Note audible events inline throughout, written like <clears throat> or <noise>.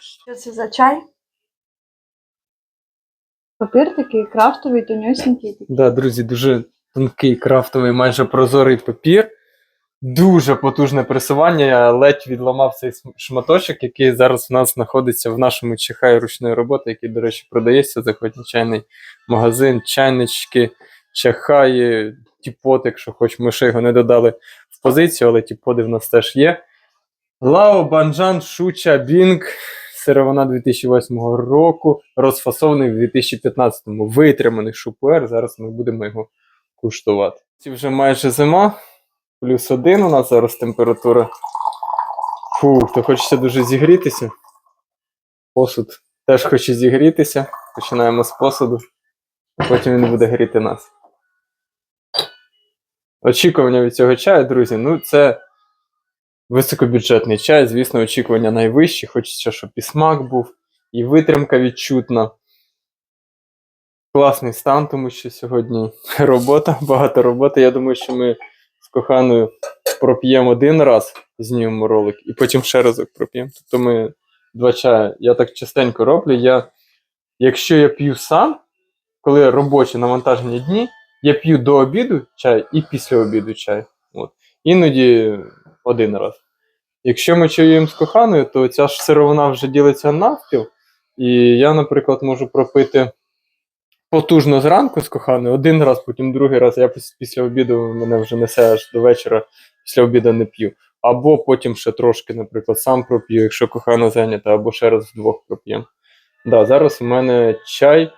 Що це за чай? Папір такий крафтовий, тонюсінький. такий. Да, друзі, дуже тонкий крафтовий, майже прозорий папір. Дуже потужне пресування. Я ледь відламав цей шматочок, який зараз у нас знаходиться в нашому чехаї ручної роботи, який, до речі, продається. Заходь чайний магазин, чайнички, чахаї, тіпот, якщо хоч ми ще його не додали в позицію, але тіподи в нас теж є. Лао Банджан Шуча Бінг. Сировина 2008 року, розфасований в 2015-му. Витриманий шупуер. Зараз ми будемо його куштувати. Це вже майже зима, плюс один у нас зараз температура. Фух, то хочеться дуже зігрітися. Посуд теж хоче зігрітися. Починаємо з посуду, потім він буде гріти нас. Очікування від цього чаю, друзі, ну це високобюджетний чай. Звісно, очікування найвищі. Хочеться, щоб і смак був, і витримка відчутна. Класний стан, тому що сьогодні <laughs> робота, багато роботи. Я думаю, що ми з коханою проп'ємо один раз, знімемо ролик, і потім ще разок проп'ємо. Тобто ми два чая. Я так частенько роблю. Я, якщо я п'ю сам, коли робочі навантажені дні, я п'ю до обіду чай і після обіду чай. От. Іноді один раз. Якщо ми чаюємо з коханою, то ця ж сировина вже ділиться навпіл. І я, наприклад, можу пропити потужно зранку з коханою, один раз, потім другий раз. Я після обіду мене вже несе аж до вечора, після обіду не п'ю. Або потім ще трошки, наприклад, сам проп'ю, якщо кохана зайнята, або ще раз вдвох проп'ємо. Да, зараз у мене чай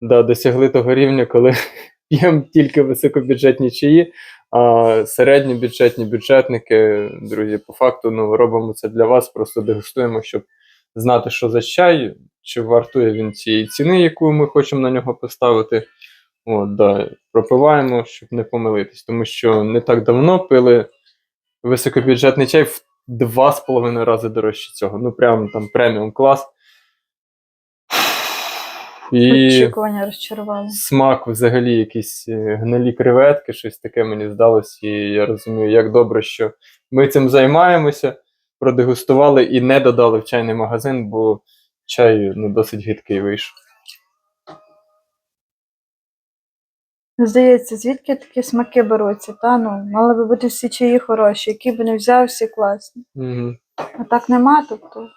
да, досягли того рівня, коли <laughs> п'ємо тільки високобюджетні чаї, а середньобюджетні бюджетники, друзі, по факту ну, робимо це для вас, просто дегустуємо, щоб знати, що за чай, чи вартує він цієї ціни, яку ми хочемо на нього поставити. От, да, пропиваємо, щоб не помилитись, тому що не так давно пили високобюджетний чай в два з половиною рази дорожче цього. Ну, прям там преміум клас. І Очікування розчарували. смак взагалі якісь е, гнилі креветки, щось таке мені здалось, і я розумію, як добре, що ми цим займаємося, продегустували і не додали в чайний магазин, бо чай ну, досить гидкий вийшов. Здається, звідки такі смаки беруться? Та ну, мали би бути всі чаї хороші, які б не взяв, всі класні. Угу. А так нема, тобто.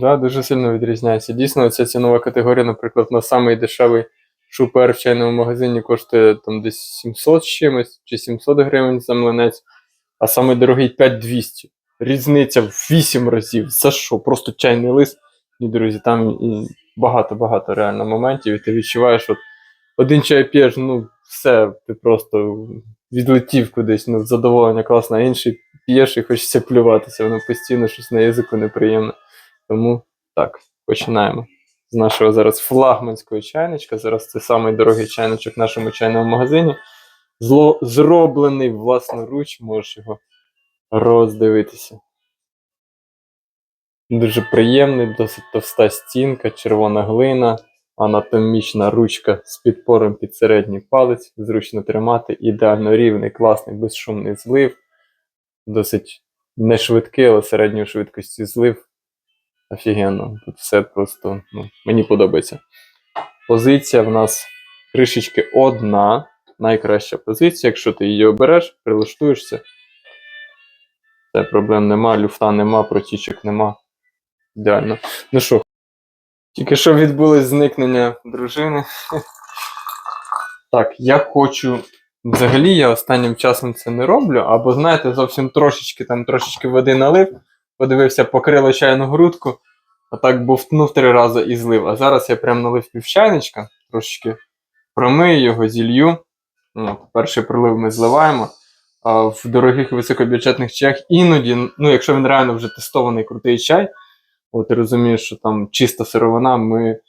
Да, дуже сильно відрізняється. Дійсно, ця цінова категорія, наприклад, на самий дешевий шупер в чайному магазині коштує там десь 700 чимось чи 700 гривень за млинець, а самий дорогий 5200. Різниця в 8 разів. За що? Просто чайний лист. І, друзі, там багато-багато реально моментів, і ти відчуваєш, от один чай п'єш, ну все, ти просто відлетів кудись, ну задоволення класне, а інший п'єш і хочеться плюватися, воно постійно щось на язику неприємне. Тому так, починаємо з нашого зараз флагманського чайничка. Зараз це самий дорогий чайничок в нашому чайному магазині. Зло, зроблений власноруч, можеш його роздивитися. Дуже приємний, досить товста стінка, червона глина, анатомічна ручка з підпором під середній палець, зручно тримати, ідеально рівний, класний, безшумний злив. Досить не швидкий, але середньої швидкості злив. Офігенно. Тут все просто ну, мені подобається. Позиція в нас трішечки одна. Найкраща позиція. Якщо ти її обереш, прилаштуєшся. Це проблем нема, люфта нема, протічок нема. Ідеально. Ну що, тільки що відбулось зникнення дружини. Так, я хочу. Взагалі я останнім часом це не роблю, або, знаєте, зовсім трошечки там трошечки води налив, подивився, покрило чайну грудку, а так бовтнув три рази і злив. А зараз я прям налив півчайничка, трошечки промию його, зілью. Ну, перший прилив ми зливаємо. А в дорогих високобюджетних чаях іноді, ну, якщо він реально вже тестований крутий чай, от ти розумієш, що там чиста сировина, ми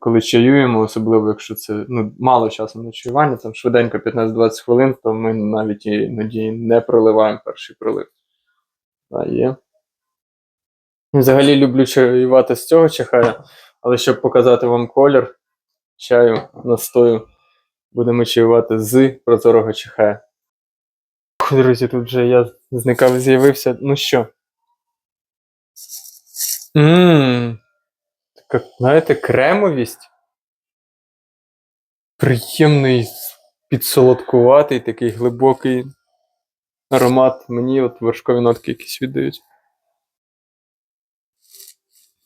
коли чаюємо, особливо якщо це ну, мало часу на там швиденько 15-20 хвилин, то ми навіть іноді не проливаємо перший прилив. А є. Взагалі люблю чаювати з цього чахая, але щоб показати вам колір чаю, настою, будемо чаювати з прозорого чахая. Друзі, тут вже я зникав, з'явився. Ну що, Ммм. Така, знаєте, кремовість. Приємний, підсолодкуватий, такий глибокий аромат. Мені от вершкові нотки якісь віддають.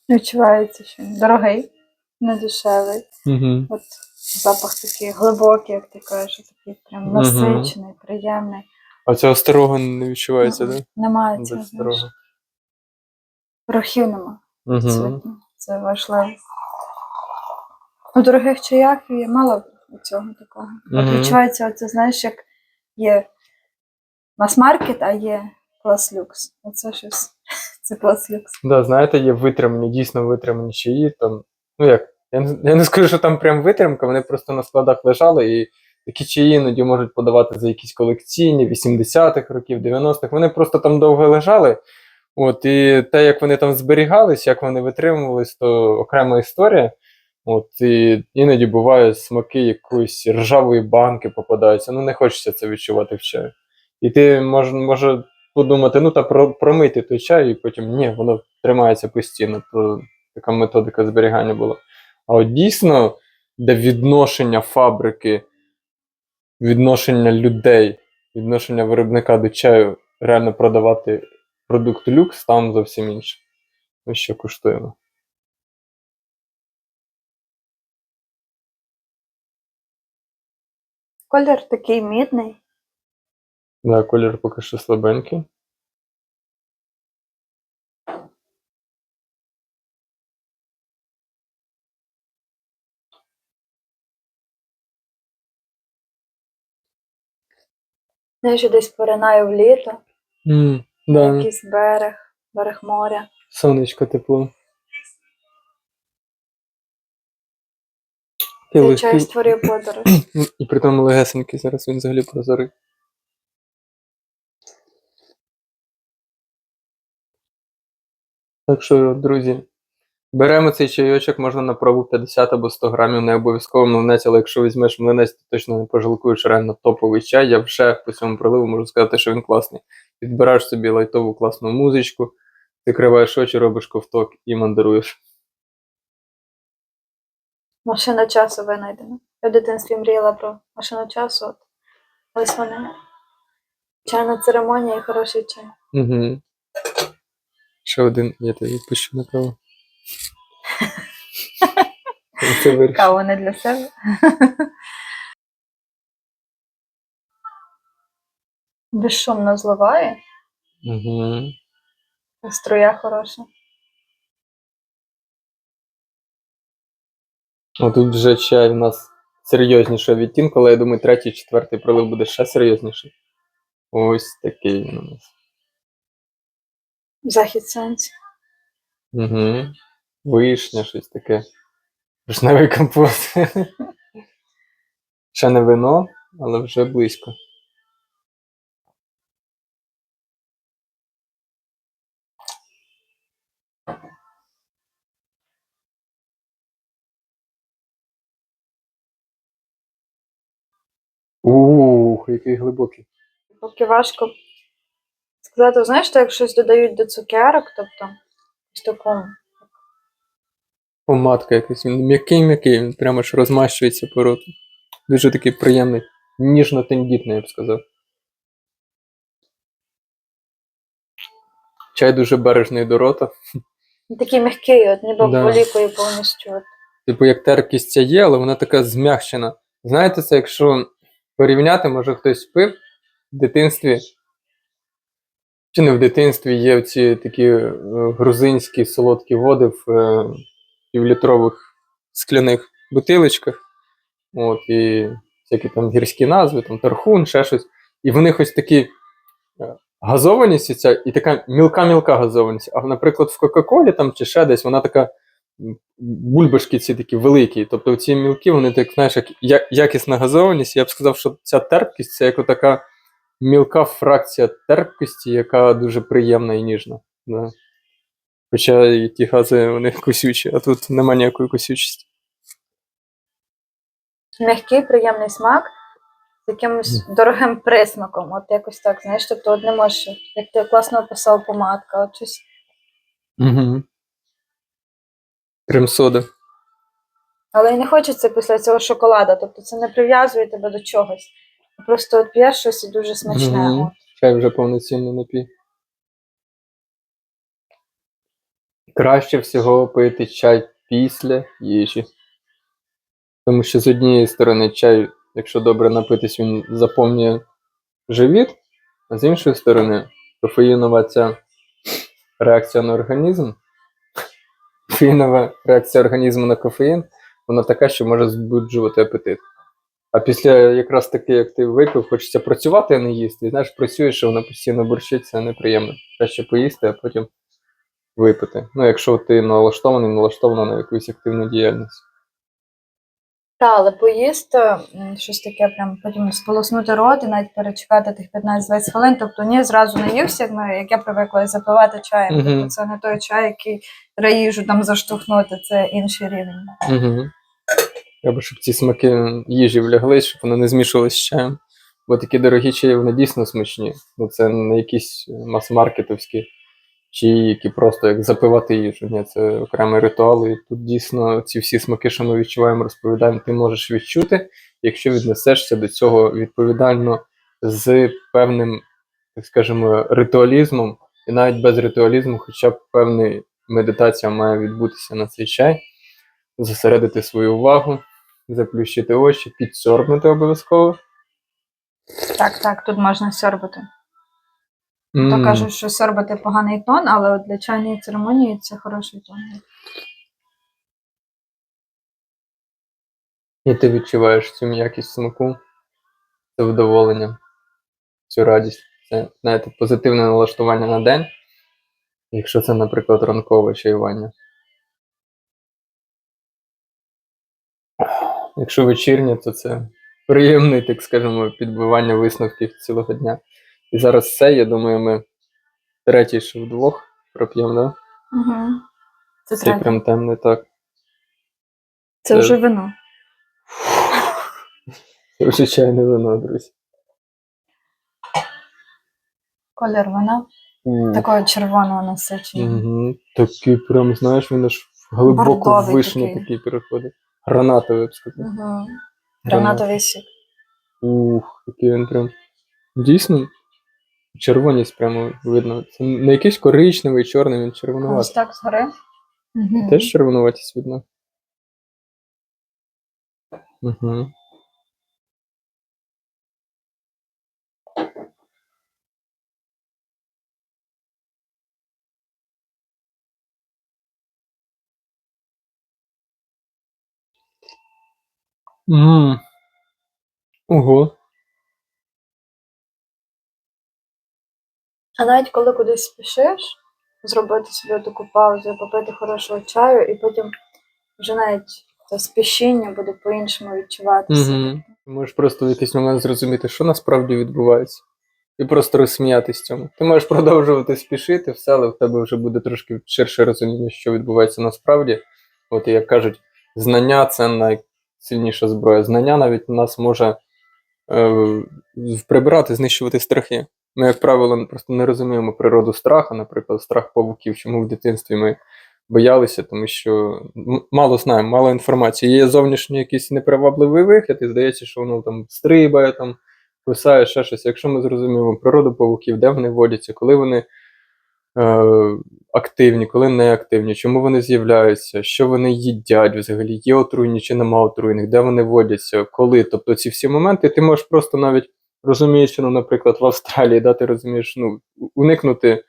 Відчувається, що він дорогий, не дешевий. Угу. От запах такий глибокий, як ти кажеш, такий прям насичений, приємний. А цього старого не відчувається, так? Немає цього, знаєш. старого. Рухів нема. Угу. Абсолютно. Це важливо. У дорогих чаях є мало цього такого. От відчувається, оце, знаєш, як є мас-маркет, а є клас люкс. Оце щось. Це клас люкс. Да, знаєте, є витримані, дійсно витримані чаї. Там, ну як, я не, я не скажу, що там прям витримка, вони просто на складах лежали, і такі чаї іноді можуть подавати за якісь колекційні 80-х років, 90-х. Вони просто там довго лежали. От, і те, як вони там зберігались, як вони витримувались, то окрема історія. От, і іноді буває смаки якоїсь ржавої банки попадаються. Ну, не хочеться це відчувати в чаю. І ти може, може подумати, ну та про, промити той чай, і потім ні, воно тримається постійно. То така методика зберігання була. А от дійсно, де відношення фабрики, відношення людей, відношення виробника до чаю, реально продавати продукт люкс, там зовсім інше. Ми що куштуємо. Колір такий мідний. Да, колір поки що слабенький. Я десь поринаю в літо, Mm, да, якийсь берег, берег моря. сонечко тепло. І Цей легкий. чай створює подорож. <clears throat> І при тому легесенький, зараз він взагалі прозорий. Так що, друзі, беремо цей чайочок, можна на пробу 50 або 100 грамів, не обов'язково млинець, але якщо візьмеш млинець, то точно не пожалкуєш реально топовий чай. Я вже по цьому проливу можу сказати, що він класний. Підбираєш собі лайтову класну музичку, закриваєш очі, робиш ковток і мандаруєш. Машина часу винайдена. Я в дитинстві мріяла про машину часу. От. Ось вона. Чайна церемонія і хороший чай. Угу. Ще один, я тобі відпущу на каву. Каву не для себе. Безшумно зливає, Угу. струя хороша. А тут вже чай у нас серйознішого відтінку, але я думаю, третій, четвертий пролив буде ще серйозніший. Ось такий у нас. Захід сонця. Угу. Вишня, щось таке. Вишневий компот. <laughs> Ще не вино, але вже близько. Ух, який глибокий. Поки важко сказати, знаєш, то як щось додають до цукерок, тобто в такому. Помадка якась, він м'який-м'який, він прямо ж розмащується по роту. Дуже такий приємний, ніжно-тендітний, я б сказав. Чай дуже бережний до рота. Такий м'який, от ніби Да. полікує повністю. От. Типу, як терпкість ця є, але вона така змягчена. Знаєте, це якщо порівняти, може хтось пив в дитинстві. Чи не в дитинстві є ці такі е, грузинські солодкі води в е, півлітрових скляних бутилочках. От, і всякі там гірські назви, там тархун, ще щось. І в них ось такі е, газованість ця, і така мілка-мілка газованість. А, наприклад, в Кока-Колі там чи ще десь вона така бульбашки ці такі великі. Тобто ці мілки, вони так, знаєш, як якісна газованість. Я б сказав, що ця терпкість це як така мілка фракція терпкості, яка дуже приємна і ніжна. Да. Хоча і ті гази вони косючі, а тут нема ніякої косючості. М'який, приємний смак з якимось дорогим присмаком. От якось так, знаєш, тобто от не можеш, як ти класно описав помадка, от щось Угу. Крем-сода. Але й не хочеться після цього шоколада, тобто це не прив'язує тебе до чогось. Просто от п'єш щось і дуже смачне. Мгм. Чай вже повноцінний напій. Краще всього пити чай після їжі. Тому що з однієї сторони чай, якщо добре напитись, він заповнює живіт, а з іншої сторони, кофеїнова ця реакція на організм, кофеїнова реакція організму на кофеїн, вона така, що може збуджувати апетит. А після якраз таки, як ти випив, хочеться працювати, а не їсти. І знаєш, працюєш, а вона постійно бурчить, це неприємно. Краще поїсти, а потім випити. Ну, якщо ти налаштований, налаштована на якусь активну діяльність. Та, але поїсти щось таке, прям потім сполоснути рот і навіть перечекати тих 15-20 хвилин. Тобто ні, зразу не ївся, як, ми, як я привикла запивати чаєм. Мгм. Тобто це не той чай, який раїжу там заштовхнути, це інший рівень. Угу. Треба, щоб ці смаки їжі вляглись, щоб вони не змішувалися з чаєм. Бо такі дорогі чаї, вони дійсно смачні. Ну, це не якісь мас-маркетовські чаї, які просто як запивати їжу. Ні, це окремий ритуал. І тут дійсно ці всі смаки, що ми відчуваємо, розповідаємо, ти можеш відчути, якщо віднесешся до цього відповідально з певним, так скажемо, ритуалізмом, і навіть без ритуалізму, хоча б певна медитація має відбутися на цей чай, зосередити свою увагу, заплющити очі, підсорбнути обов'язково. Так, так, тут можна сьорбати. То кажуть, що сьорбати поганий тон, але от для чайної церемонії це хороший тон. І ти відчуваєш цю м'якість смаку, це задоволення, цю радість. Це, знаєте, позитивне налаштування на день, якщо це, наприклад, ранкове чаювання. Якщо вечірнє, то це приємне, так скажемо, підбивання висновків цілого дня. І зараз все, я думаю, ми третій ще вдвох проп'ємо, да? Угу. Це Це прям темне так. Це це- вже вино. <laughs> Це вже чайне вино, друзі. Колір вина Ух. такого червоного насичення. Угу. Такий прям, знаєш, він аж глибоко Бордовий вишню такий. такий переходить. Гранатовий, я б сказав. Угу. Гранатовий сік. Ух, який він прям. Дійсно, червоність прямо видно. Це не якийсь коричневий, чорний, він червонуватий. Ось так згори. Угу. Теж червонуватість видно. Угу. Мм. Ого. А навіть коли кудись спішиш, зробити собі таку паузу, попити хорошого чаю, і потім вже навіть це спішіння буде по-іншому відчуватися. Угу. Ти можеш просто в якийсь момент зрозуміти, що насправді відбувається, і просто розсміятись цьому. Ти можеш продовжувати спішити, все, але в тебе вже буде трошки ширше розуміння, що відбувається насправді. От і як кажуть, знання це найсильніша зброя. Знання навіть нас може е, прибирати, знищувати страхи. Ми, як правило, просто не розуміємо природу страху, наприклад, страх павуків, чому в дитинстві ми боялися, тому що мало знаємо, мало інформації. Є зовнішній якийсь непривабливий вигляд, і здається, що воно там стрибає, там, кусає, ще щось. Якщо ми зрозуміємо природу павуків, де вони водяться, коли вони активні, коли не активні, чому вони з'являються, що вони їдять взагалі, є отруйні чи нема отруйних, де вони водяться, коли. Тобто ці всі моменти ти можеш просто навіть розуміючи, ну, наприклад, в Австралії, да, ти розумієш, ну, уникнути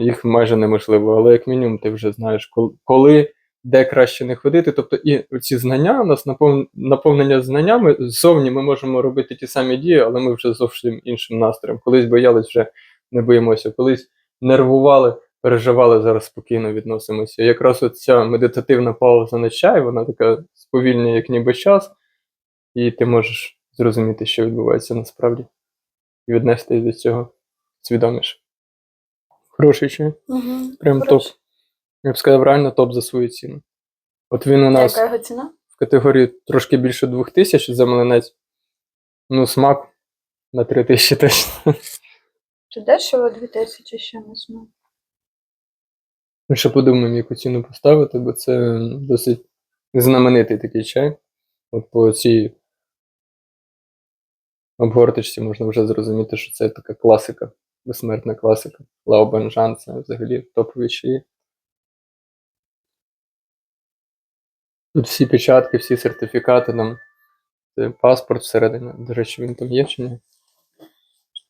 їх майже неможливо, але як мінімум ти вже знаєш, коли, де краще не ходити. Тобто і ці знання, у нас наповнення знаннями, ззовні ми можемо робити ті самі дії, але ми вже зовсім іншим настроєм. Колись боялись, вже не боїмося, колись нервували, переживали, зараз спокійно відносимося. Якраз оця медитативна пауза на чай, вона така сповільнює, як ніби час, і ти можеш зрозуміти, що відбувається насправді, і віднести до цього свідоміше. Хороший чай. Угу. Прям топ. Я б сказав, реально топ за свою ціну. От він у нас Яка його ціна? в категорії трошки більше 2000 за млинець. Ну, смак на 3000 точно. Чи дешево 2000 ще не знаю. Ми ще подумаємо, яку ціну поставити, бо це досить знаменитий такий чай. От по цій обгорточці можна вже зрозуміти, що це така класика, безсмертна класика. Лао Банжан це взагалі топові чаї. Тут всі печатки, всі сертифікати нам. Це паспорт всередині. До речі, він там є чи ні?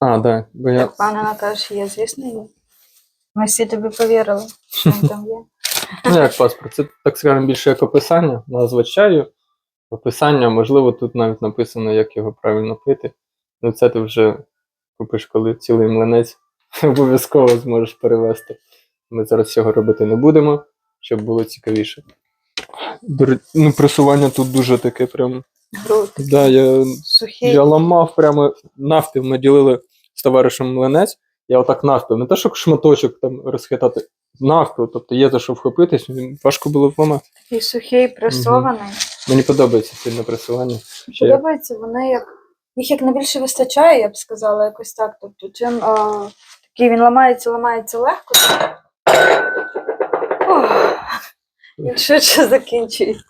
А, так. Да, бо я. Впевнена, кажеш, є, звісно, є. Ми всі тобі повірили, що він там є. Ну, як паспорт, це так скажемо більше як описання, назва чаю. Описання, можливо, тут навіть написано, як його правильно пити. Ну, це ти вже купиш, коли цілий млинець <laughs> обов'язково зможеш перевести. Ми зараз цього робити не будемо, щоб було цікавіше. Ну, пресування тут дуже таке прям. Груд. Да, я, Сухий. я ламав прямо навпіл. Ми ділили з товаришем млинець. Я отак навпіл. Не те, що шматочок там розхитати. Навпіл, тобто є за що вхопитись, важко було вламати. Такий сухий, пресований. Мені подобається сильне пресування. Подобається, вони як. Їх як найбільше вистачає, я б сказала, якось так. Тобто, чим а, такий він ламається, ламається легко. Він швидше закінчується.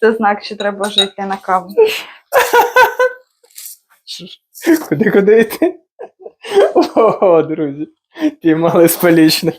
Це знак, що треба вже йти на каву. Куди куди йти? О, друзі, піймали з полічне.